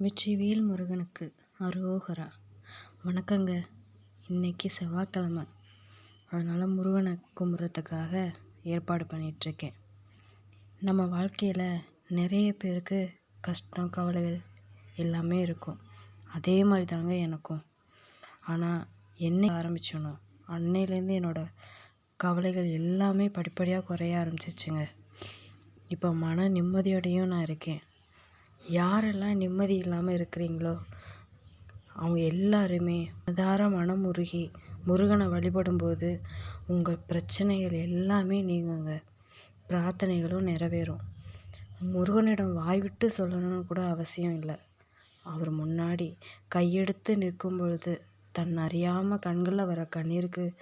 வெற்றிவேல் முருகனுக்கு அரோகரா. வணக்கங்க. இன்னைக்கு செவ்வாய்க்கிழமை. அதனால் முருகனை கும்பிட்றதுக்காக ஏற்பாடு பண்ணிகிட்ருக்கேன் நம்ம வாழ்க்கையில் நிறைய பேருக்கு கஷ்டம் கவலைகள் எல்லாமே இருக்கும். அதே மாதிரி தாங்க எனக்கும். ஆனால் என்னை ஆரம்பிச்சோனோ அன்னையிலேருந்து என்னோடய கவலைகள் எல்லாமே படிப்படியாக குறைய ஆரம்பிச்சிச்சுங்க. இப்போ மன நிம்மதியோடையும் நான் இருக்கேன். யாரெல்லாம் நிம்மதி இல்லாமல் இருக்கிறீங்களோ அவங்க எல்லாருமே மனதார மனம் உருகி முருகனை வழிபடும்போது உங்கள் பிரச்சனைகள் எல்லாமே நீங்குங்க. பிரார்த்தனைகளும் நிறைவேறும். முருகனிடம் வாய்விட்டு சொல்லணும்னு கூட அவசியம் இல்லை. அவர் முன்னாடி கையெடுத்து நிற்கும் பொழுது தன் அறியாமல் கண்களில் வர கண்ணீருக்கு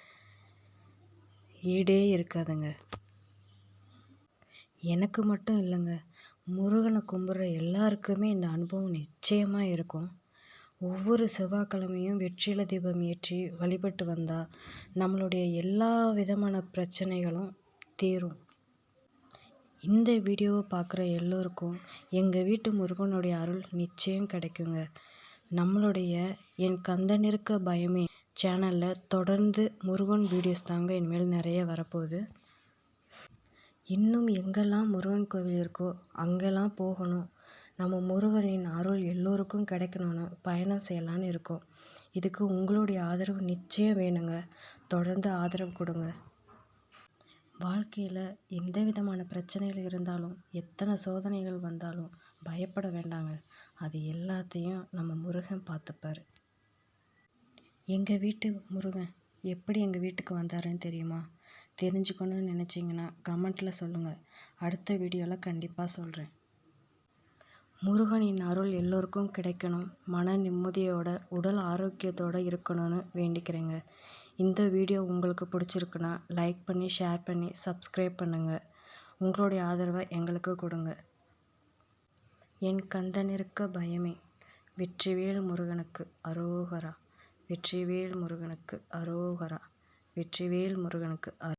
ஈடே இருக்காதுங்க. எனக்கு மட்டும் இல்லைங்க. முருகனை கும்பிட்ற எல்லாருக்குமே இந்த அனுபவம் நிச்சயமாக இருக்கும். ஒவ்வொரு செவ்வாய்க்கிழமையும் வெற்றில தீபம் ஏற்றி வழிபட்டு வந்தால் நம்மளுடைய எல்லா விதமான பிரச்சனைகளும் தீரும். இந்த வீடியோவை பார்க்குற எல்லோருக்கும் எங்கள் வீட்டு முருகனுடைய அருள் நிச்சயம் கிடைக்குங்க. நம்மளுடைய என் கந்தனிருக்க பயமே சேனலில் தொடர்ந்து முருகன் வீடியோஸ் தாங்க இனிமேல் நிறைய வரப்போகுது. இன்னும் எங்கெல்லாம் முருகன் கோவில் இருக்கோ அங்கெல்லாம் போகணும். நம்ம முருகனின் அருள் எல்லோருக்கும் கிடைக்கணும்னு பயணம் செய்யலான்னு இருக்கோம். இதுக்கு உங்களுடைய ஆதரவு நிச்சயம் வேணுங்க. தொடர்ந்து ஆதரவு கொடுங்க. வாழ்க்கையில் எந்த விதமான பிரச்சனைகள் இருந்தாலும் எத்தனை சோதனைகள் வந்தாலும் பயப்பட வேண்டாங்க. அது எல்லாத்தையும் நம்ம முருகன் பார்த்துப்பார். எங்கள் வீட்டு முருகன் எப்படி எங்கள் வீட்டுக்கு வந்தாருன்னு தெரியுமா? தெரிஞ்சுக்கணும்னு நினச்சிங்கன்னா கமெண்ட்டில் சொல்லுங்கள் அடுத்த வீடியோவில் கண்டிப்பாக சொல்கிறேன் முருகனின் அருள் எல்லோருக்கும் கிடைக்கணும். மன நிம்மதியோட உடல் ஆரோக்கியத்தோடு இருக்கணும்னு வேண்டிக்கிறேங்க. இந்த வீடியோ உங்களுக்கு பிடிச்சிருக்குன்னா லைக் பண்ணி ஷேர் பண்ணி சப்ஸ்கிரைப் பண்ணுங்கள் உங்களுடைய ஆதரவை எங்களுக்கு கொடுங்க. என் கந்தனிருக்க பயமே. வெற்றிவேல் முருகனுக்கு அரோகரா. வெற்றிவேல் முருகனுக்கு அரோகரா. வெற்றிவேல் முருகனுக்கு